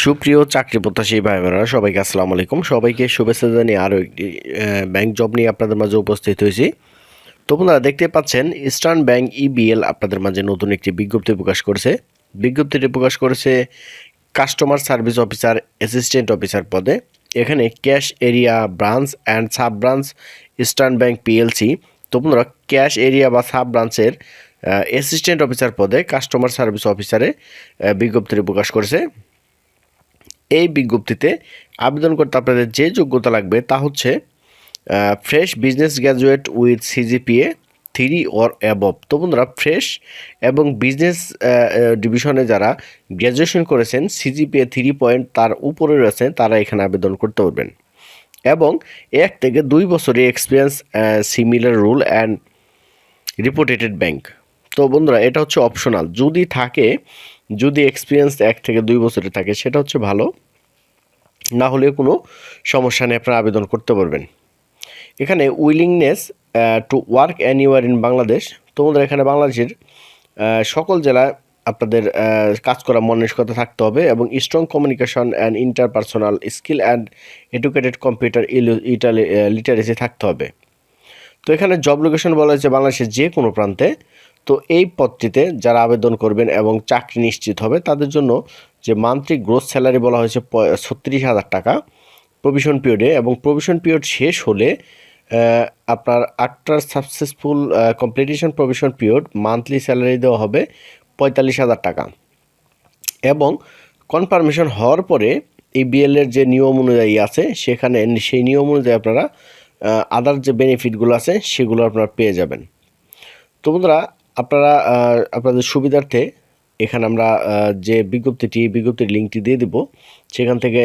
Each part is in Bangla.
সুপ্রিয় চাকরি প্রত্যাশী ভাই বোনেরা সবাইকে আসসালামু আলাইকুম। সবাইকে শুভেচ্ছা জানিয়ে আরও একটি ব্যাংক জব নিয়ে আপনাদের মাঝে উপস্থিত হয়েছি। তো আপনারা দেখতে পাচ্ছেন ইস্টার্ন ব্যাংক ইবিএল আপনাদের মাঝে নতুন একটি বিজ্ঞপ্তি প্রকাশ করেছে। বিজ্ঞপ্তিটি প্রকাশ করেছে customer service officer assistant officer পদে। এখানে cash area branch and sub branch eastern bank PLC তো আপনারা ক্যাশ এরিয়া বা সাব ব্রাঞ্চের অ্যাসিস্ট্যান্ট অফিসার পদে কাস্টমার সার্ভিস অফিসারে বিজ্ঞপ্তিটি প্রকাশ করেছে। এই বিজ্ঞপ্তিতে আবেদন করতে আপনাদের যে যোগ্যতা লাগবে তা হচ্ছে fresh business graduate with CGPA three or above তো বন্ধুরা ফ্রেশ এবং বিজনেস ডিভিশনে যারা গ্র্যাজুয়েশন করেছেন সিজিপিএ থ্রি পয়েন্ট তার উপরে রয়েছে, তারা এখানে আবেদন করতে পারবেন। এবং এক থেকে দুই বছরের experience similar rule and reported bank তো বন্ধুরা, এটা হচ্ছে অপশনাল যদি থাকে, যদি এক্সপিরিয়েন্স এক থেকে দুই বছরের থাকে, সেটা হচ্ছে ভালো। না হলে কোনো সমস্যা নেই, আপনারা আবেদন করতে পারবেন। এখানে willingness to work anywhere in Bangladesh তোমাদের এখানে বাংলাদেশের সকল জেলায় আপনাদের কাজ করা মনস্কতা থাকতে হবে এবং strong communication and interpersonal skill and educated computer literacy থাকতে হবে। তো এখানে জব লোকেশন বলা হয়েছে বাংলাদেশের যে কোনো প্রান্তে। তো এই পদটিতে যারা আবেদন করবেন এবং চাকরি নিশ্চিত হবে, তাদের জন্য যে মান্থলি গ্রোথ স্যালারি বলা হয়েছে ছত্রিশ হাজার টাকা প্রভিশন পিরিয়ডে এবং প্রভিশন পিরিয়ড শেষ হলে আপনার আটটার successful completion probation period monthly salary দেওয়া হবে পঁয়তাল্লিশ হাজার টাকা। এবং কনফার্মেশন হওয়ার পরে এই বিএলের যে নিয়ম অনুযায়ী আছে, সেখানে সেই নিয়ম অনুযায়ী আপনারা আদার যে বেনিফিটগুলো আছে, সেগুলো আপনারা পেয়ে যাবেন। তো বন্ধুরা, আপনারা আপনাদের সুবিধার্থে এখানে আমরা যে বিজ্ঞপ্তিটি, বিজ্ঞপ্তির লিঙ্কটি দিয়ে দিব, সেখান থেকে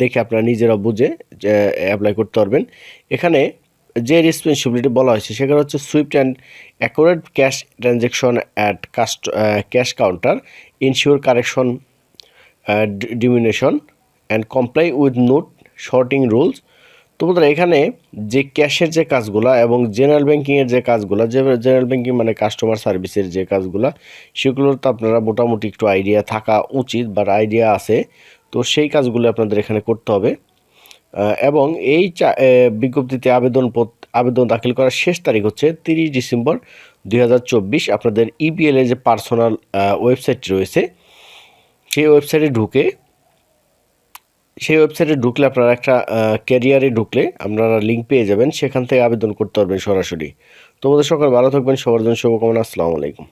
দেখে আপনারা নিজেরা বুঝে অ্যাপ্লাই করতে পারবেন। এখানে যে রেসপন্সিবিলিটি বলা হয়েছে, সেখানে হচ্ছে swift and accurate cash transaction at cast cash counter ensure correction denomination and comply with note sorting rules তো বন্ধুরা, এখানে যে ক্যাশের যে কাজগুলা এবং জেনারেল ব্যাঙ্কিংয়ের যে কাজগুলা, যে জেনারেল ব্যাঙ্কিং মানে কাস্টমার সার্ভিসের যে কাজগুলা, সেগুলোর তো আপনারা মোটামুটি একটু আইডিয়া থাকা উচিত বা আইডিয়া আছে। তো সেই কাজগুলো আপনাদের এখানে করতে হবে। এবং এই বিজ্ঞপ্তিতে আবেদন আবেদন দাখিল করার শেষ তারিখ হচ্ছে তিরিশ ডিসেম্বর দুই হাজার চব্বিশ। আপনাদের ইবিএল এর যে পার্সোনাল ওয়েবসাইট রয়েছে, সেই ওয়েবসাইটে ঢুকে সেই ওয়েবসাইটে ঢুকলে আপনারা একটা ক্যারিয়ারে ঢুকলে আপনারা লিঙ্ক পেয়ে যাবেন। সেখান থেকে আবেদন করতে পারবেন সরাসরি। তোমাদের সকাল ভালো থাকবেন, সবার জন্য শুভকামনা। আসসালামু আলাইকুম।